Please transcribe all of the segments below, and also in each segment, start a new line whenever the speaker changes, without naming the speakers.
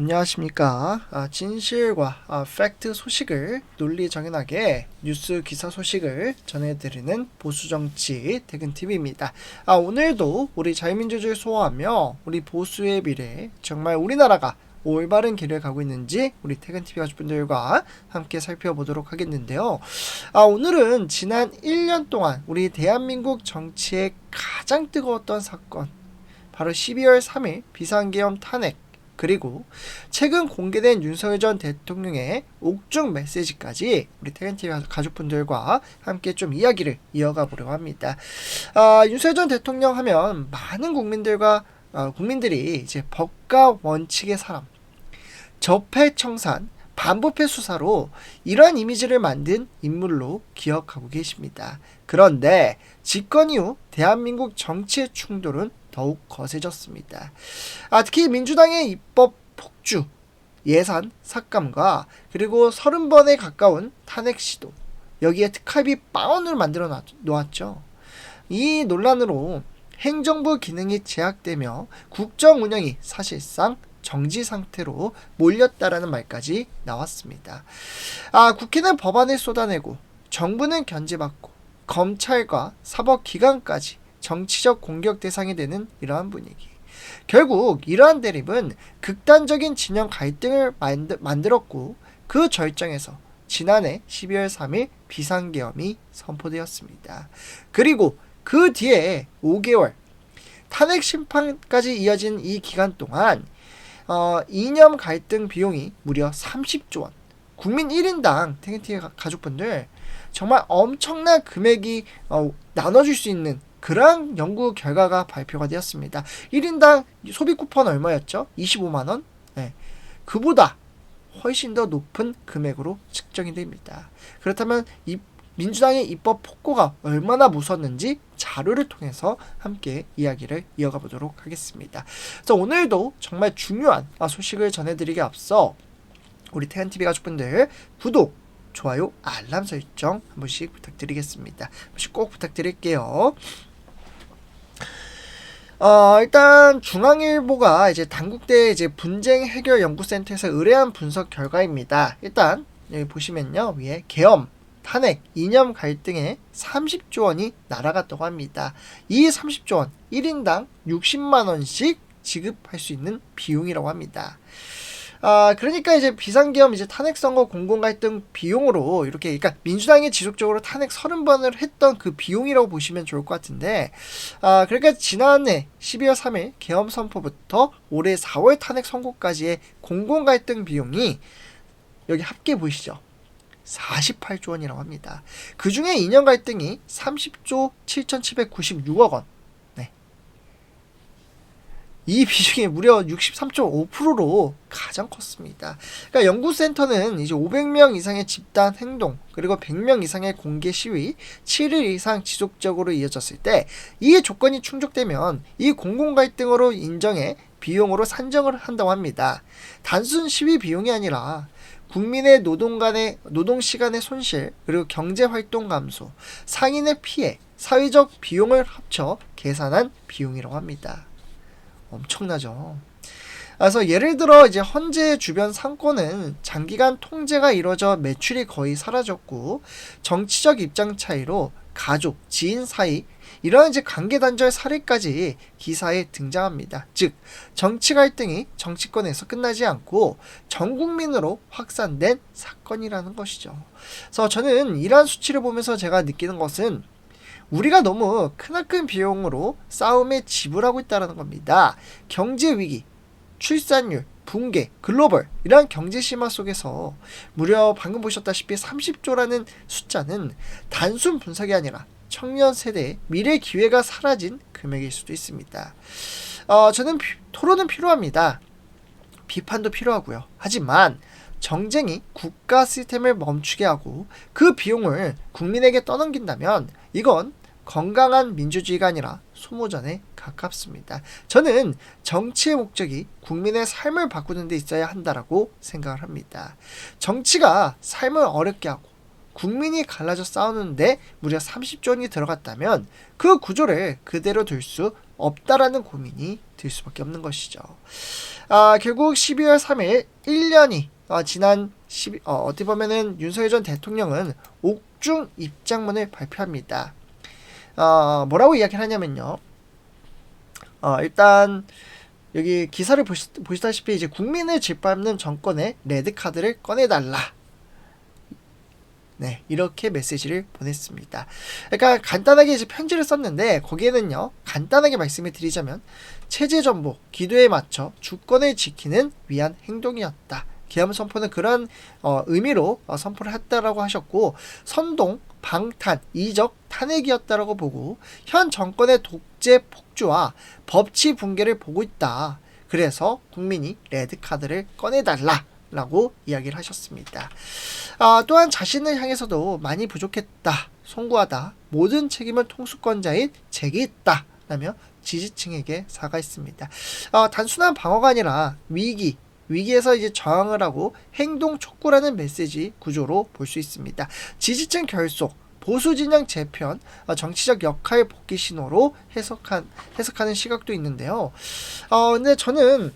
안녕하십니까. 아, 진실과 아, 팩트 소식을 논리정연하게 뉴스 기사 소식을 전해드리는 보수정치 퇴근TV입니다. 아, 오늘도 우리 자유민주주의 소화하며 우리 보수의 미래, 정말 우리나라가 올바른 길을 가고 있는지 우리 퇴근TV 가족분들과 함께 살펴보도록 하겠는데요. 아, 오늘은 지난 1년 동안 우리 대한민국 정치의 가장 뜨거웠던 사건, 바로 12월 3일 비상계엄 탄핵, 그리고 최근 공개된 윤석열 전 대통령의 옥중 메시지까지 우리 태근TV 가족분들과 함께 좀 이야기를 이어가 보려고 합니다. 아, 윤석열 전 대통령 하면 많은 국민들과 어, 국민들이 이제 법과 원칙의 사람, 적폐 청산, 반부패 수사로 이러한 이미지를 만든 인물로 기억하고 계십니다. 그런데 집권 이후 대한민국 정치의 충돌은 더욱 거세졌습니다. 아, 특히 민주당의 입법 폭주, 예산 삭감과 그리고 30번에 가까운 탄핵 시도 여기에 특활비 빵원을 만들어 놓았죠. 이 논란으로 행정부 기능이 제약되며 국정 운영이 사실상 정지 상태로 몰렸다라는 말까지 나왔습니다. 아, 국회는 법안을 쏟아내고 정부는 견제받고 검찰과 사법기관까지 정치적 공격 대상이 되는 이러한 분위기. 결국 이러한 대립은 극단적인 진영 갈등을 만들었고 그 절정에서 지난해 12월 3일 비상계엄이 선포되었습니다. 그리고 그 뒤에 5개월 탄핵 심판까지 이어진 이 기간 동안 어, 이념 갈등 비용이 무려 30조 원. 국민 1인당 탱탱 가족분들 정말 엄청난 금액이 어, 나눠줄 수 있는 그러한 연구 결과가 발표가 되었습니다. 1인당 소비 쿠폰 얼마였죠? 25만원? 네. 그보다 훨씬 더 높은 금액으로 측정이 됩니다. 그렇다면 이 민주당의 입법 폭고가 얼마나 무섭는지 자료를 통해서 함께 이야기를 이어가 보도록 하겠습니다. 그래서 오늘도 정말 중요한 소식을 전해드리기 앞서 우리 태안TV 가족분들 구독, 좋아요, 알람 설정 한 번씩 부탁드리겠습니다. 한 번씩 꼭 부탁드릴게요. 어, 일단 중앙일보가 이제 당국대 이제 분쟁 해결 연구센터에서 의뢰한 분석 결과입니다. 일단 여기 보시면요 위에 계엄 탄핵, 이념 갈등에 30조 원이 날아갔다고 합니다. 이 30조 원 1인당 60만 원씩 지급할 수 있는 비용이라고 합니다. 아, 그러니까 이제 비상계엄 이제 탄핵 선거 공공 갈등 비용으로 이렇게 그러니까 민주당이 지속적으로 탄핵 30번을 했던 그 비용이라고 보시면 좋을 것 같은데 아, 그러니까 지난해 12월 3일 계엄 선포부터 올해 4월 탄핵 선고까지의 공공 갈등 비용이 여기 합계 보이시죠? 48조 원이라고 합니다. 그 중에 2년 갈등이 30조 7,796억 원. 이 비중이 무려 63.5%로 가장 컸습니다. 그러니까 연구센터는 이제 500명 이상의 집단 행동 그리고 100명 이상의 공개 시위 7일 이상 지속적으로 이어졌을 때 이 조건이 충족되면 이 공공 갈등으로 인정해 비용으로 산정을 한다고 합니다. 단순 시위 비용이 아니라 국민의 노동 간의 노동 시간의 손실 그리고 경제 활동 감소, 상인의 피해, 사회적 비용을 합쳐 계산한 비용이라고 합니다. 엄청나죠. 그래서 예를 들어 이제 헌재 주변 상권은 장기간 통제가 이루어져 매출이 거의 사라졌고 정치적 입장 차이로 가족, 지인 사이 이런 이제 관계 단절 사례까지 기사에 등장합니다. 즉 정치 갈등이 정치권에서 끝나지 않고 전 국민으로 확산된 사건이라는 것이죠. 그래서 저는 이러한 수치를 보면서 제가 느끼는 것은 우리가 너무 크나큰 비용으로 싸움에 지불하고 있다는 겁니다. 경제 위기, 출산율, 붕괴, 글로벌 이러한 경제 심화 속에서 무려 방금 보셨다시피 30조라는 숫자는 단순 분석이 아니라 청년 세대의 미래 기회가 사라진 금액일 수도 있습니다. 어, 저는 피, 토론은 필요합니다. 비판도 필요하고요. 하지만 정쟁이 국가 시스템을 멈추게 하고 그 비용을 국민에게 떠넘긴다면 이건 건강한 민주주의가 아니라 소모전에 가깝습니다. 저는 정치의 목적이 국민의 삶을 바꾸는 데 있어야 한다라고 생각을 합니다. 정치가 삶을 어렵게 하고 국민이 갈라져 싸우는데 무려 30조 원이 들어갔다면 그 구조를 그대로 둘 수 없다라는 고민이 들 수밖에 없는 것이죠. 아, 결국 12월 3일 1년이 어, 지난 12, 어, 어떻게 보면은 윤석열 전 대통령은 옥중 입장문을 발표합니다. 어, 뭐라고 이야기를 하냐면요. 어, 일단 여기 기사를 보시, 보시다시피 이제 국민을 짓밟는 정권의 레드 카드를 꺼내달라. 네, 이렇게 메시지를 보냈습니다. 그러니까 간단하게 이제 편지를 썼는데 거기에는요, 간단하게 말씀을 드리자면 체제 전복, 기도에 맞춰 주권을 지키는 위한 행동이었다. 계엄 선포는 그런 어, 의미로 어, 선포를 했다라고 하셨고 선동, 방탄, 이적, 탄핵이었다라고 보고 현 정권의 독재 폭주와 법치 붕괴를 보고 있다. 그래서 국민이 레드 카드를 꺼내달라. 라고 이야기를 하셨습니다. 아, 또한 자신을 향해서도 많이 부족했다, 송구하다, 모든 책임은 통수권자인 제게 있다, 라며 지지층에게 사과했습니다. 아, 단순한 방어가 아니라 위기, 위기에서 이제 저항을 하고 행동 촉구라는 메시지 구조로 볼 수 있습니다. 지지층 결속, 보수 진영 재편, 어, 정치적 역할 복귀 신호로 해석한 해석하는 시각도 있는데요. 어, 근데 저는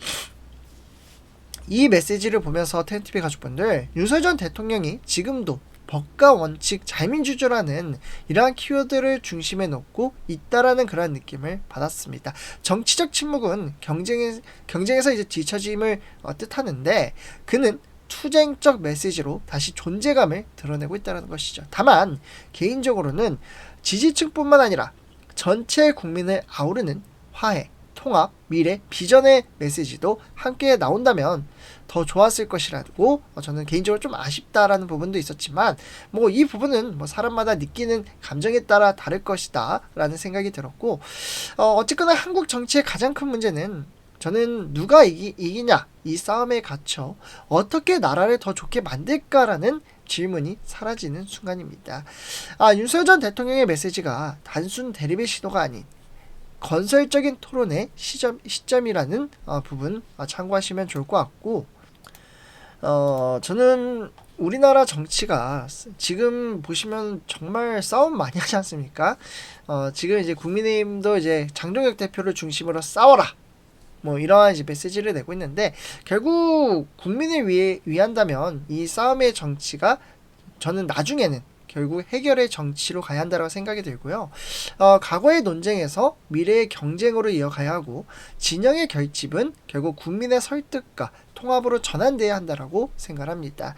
이 메시지를 보면서 텐티비 가족분들 윤석열 전 대통령이 지금도 법과 원칙, 자민주주라는 이러한 키워드를 중심에 놓고 있다라는 그런 느낌을 받았습니다. 정치적 침묵은 경쟁에, 경쟁에서 이제 뒤처짐을 어, 뜻하는데 그는 투쟁적 메시지로 다시 존재감을 드러내고 있다는 것이죠. 다만 개인적으로는 지지층뿐만 아니라 전체 국민을 아우르는 화해, 통합, 미래, 비전의 메시지도 함께 나온다면 더 좋았을 것이라고 저는 개인적으로 좀 아쉽다라는 부분도 있었지만 뭐 이 부분은 뭐 사람마다 느끼는 감정에 따라 다를 것이다라는 생각이 들었고 어 어쨌거나 한국 정치의 가장 큰 문제는 저는 누가 이기, 이기냐 이 싸움에 갇혀 어떻게 나라를 더 좋게 만들까라는 질문이 사라지는 순간입니다. 아 윤석열 전 대통령의 메시지가 단순 대립의 시도가 아닌 건설적인 토론의 시점, 시점이라는 어, 부분 어, 참고하시면 좋을 것 같고 어, 저는 우리나라 정치가 지금 보시면 정말 싸움 많이 하지 않습니까? 어, 지금 이제 국민의힘도 이제 장동혁 대표를 중심으로 싸워라. 뭐 이러한 메시지를 내고 있는데 결국 국민을 위해 위한다면 이 싸움의 정치가 저는 나중에는 결국 해결의 정치로 가야 한다고 생각이 들고요. 어, 과거의 논쟁에서 미래의 경쟁으로 이어가야 하고 진영의 결집은 결국 국민의 설득과 통합으로 전환돼야 한다라고 생각합니다.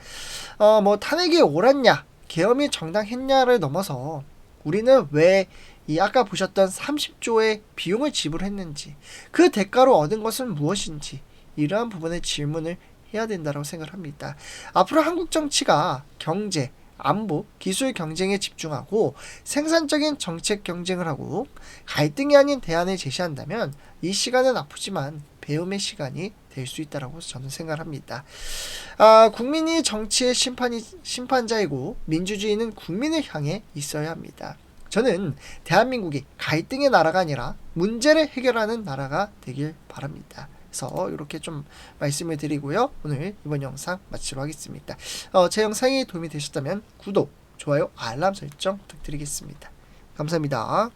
어, 뭐 탄핵이 옳았냐, 계엄이 정당했냐를 넘어서 우리는 왜 이 아까 보셨던 30조의 비용을 지불했는지 그 대가로 얻은 것은 무엇인지 이러한 부분의 질문을 해야 된다고 생각합니다. 앞으로 한국 정치가 경제, 안보, 기술 경쟁에 집중하고 생산적인 정책 경쟁을 하고 갈등이 아닌 대안을 제시한다면 이 시간은 아프지만 배움의 시간이 될 수 있다라고 저는 생각합니다. 아, 국민이 정치의 심판이 심판자이고 민주주의는 국민을 향해 있어야 합니다. 저는 대한민국이 갈등의 나라가 아니라 문제를 해결하는 나라가 되길 바랍니다. 그래서 이렇게 좀 말씀을 드리고요. 오늘 이번 영상 마치도록 하겠습니다. 어, 제 영상이 도움이 되셨다면 구독, 좋아요, 알람 설정 부탁드리겠습니다. 감사합니다.